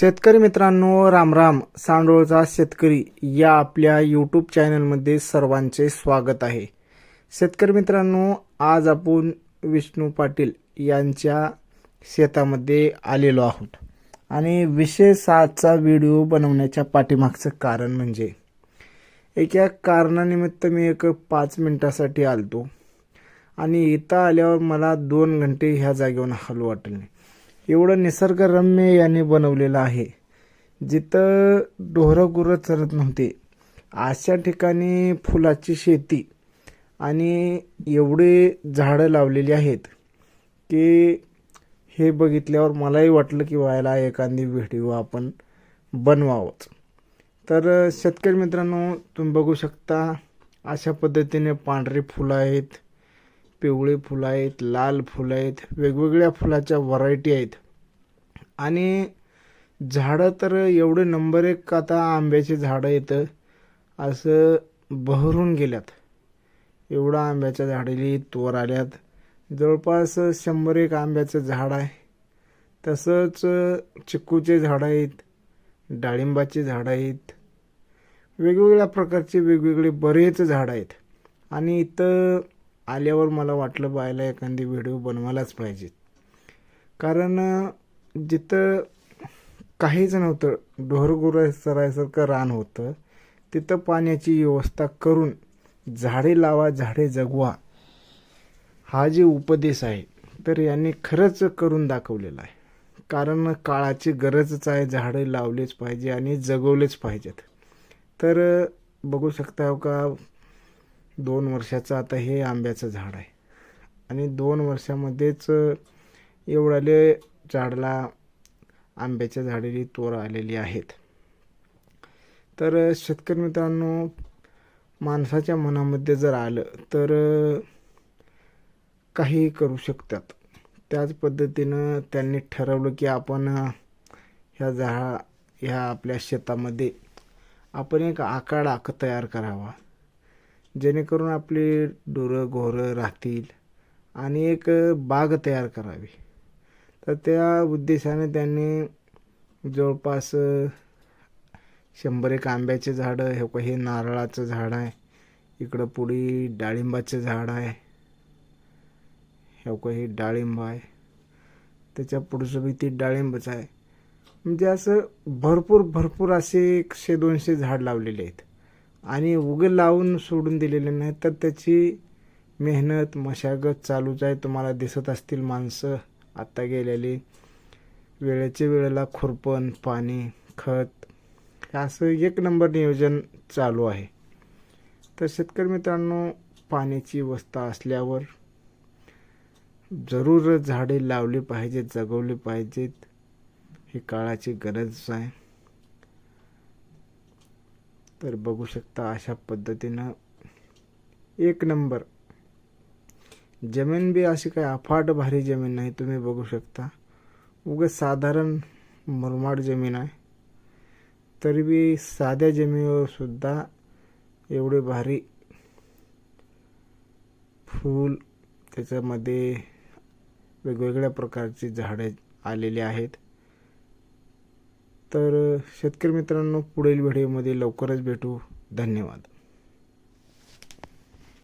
शेतकरी मित्रांनो रामराम सांडोळचा शेतकरी या आपल्या यूट्यूब चॅनलमध्ये सर्वांचे स्वागत आहे. शेतकरी मित्रांनो आज आपण विष्णू पाटील यांच्या शेतामध्ये आलेलो आहोत. आणि विशेष आजचा व्हिडिओ बनवण्याच्या पाठीमागचं कारण म्हणजे एका कारणानिमित्त मी एक पाच मिनटासाठी आलतो. आणि इथं आल्यावर मला दोन घंटे ह्या जागेवर हलू वाटले नाही. एवढं निसर्गरम्य याने बनवलेलं आहे जिथं ढोरं गुरं चरत नव्हते. अशा ठिकाणी फुलाची शेती आणि एवढे झाडं लावलेली आहेत की हे बघितल्यावर मलाही वाटलं की व्हायला एखादी व्हिडिओ आपण बनवावंच. तर शेतकरी मित्रांनो तुम्ही बघू शकता अशा पद्धतीने पांढरी फुलं आहेत. पिवळी फुलं आहेत लाल फुलं आहेत वेगवेगळ्या फुलाच्या व्हरायटी आहेत. आणि झाडं तर एवढे नंबर एक आता आंब्याची झाडं येतं असं बहरून गेल्यात. एवढं आंब्याच्या झाडेली तोर आल्यात. जवळपास शंभर एक आंब्याचं झाड आहे. तसंच चिक्कूचे झाडं आहेत डाळिंबाचे झाडं आहेत. वेगवेगळ्या प्रकारचे वेगवेगळे बरेच झाडं आहेत. आणि इथं आल्यावर मला वाटलं बायला एखादी व्हिडिओ बनवायलाच पाहिजे. कारण जिथं काहीच नव्हतं ढोरगुर सरायसारखं रान होतं तिथं पाण्याची व्यवस्था करून झाडे लावा झाडे जगवा हा जे उपदेश आहे तर यांनी खरंच करून दाखवलेला आहे. कारण काळाची गरजच आहे झाडे लावलेच पाहिजे आणि जगवलेच पाहिजेत. तर बघू शकता हो का दोन वर्षाचं आता हे आंब्याचं झाड आहे. आणि दोन वर्षामध्येच एवढाले झाडाला आंब्याच्या झाडेली तोर आलेली आहेत. तर शेतकरी मित्रांनो माणसाच्या मनामध्ये जर आलं तर काही करू शकतात. त्याच पद्धतीनं त्यांनी ठरवलं की आपण ह्या झाडा ह्या आपल्या शेतामध्ये आपण एक आकाडा तयार करावा. जेणेकरून आपली ढोरं घोरं राहतील आणि एक बाग तयार करावी. तर त्या उद्देशाने त्यांनी जवळपास शंभर एक आंब्याचे झाडं हे हे नारळाचं झाड आहे. इकडं पुढे डाळिंबाचं झाड आहे. हे हे डाळिंब आहे. त्याच्या पुढचं बी ती डाळिंबच आहे. म्हणजे असं भरपूर भरपूर असे एकशे दोनशे झाड लावलेले आहेत. आणि उगं लावून सोडून दिलेले नाही तर त्याची मेहनत मशागत चालूच आहे. तुम्हाला दिसत असतील माणसं आत्ता गेलेली. वेळेच्या वेळेला खुरपण पाणी खत असं एक नंबर नियोजन चालू आहे. तर शेतकरी मित्रांनो पाण्याची व्यवस्था असल्यावर जरूर झाडे लावली पाहिजेत जगवली पाहिजेत. ही काळाची गरज आहे. तर बघू शकता अशा पद्धतीनं एक नंबर. जमीन बी अशी काय अफाट भारी जमीन नाही तुम्ही बघू शकता. उगं साधारण मुरमाड जमीन आहे. तरी बी साध्या जमिनीवर सुद्धा एवढे भारी फूल त्याच्यामध्ये वेगवेगळ्या प्रकारची झाडे आलेली आहेत. तर शेतकरी मित्रांनो पुढील व्हिडिओमध्ये लवकरच भेटू. धन्यवाद.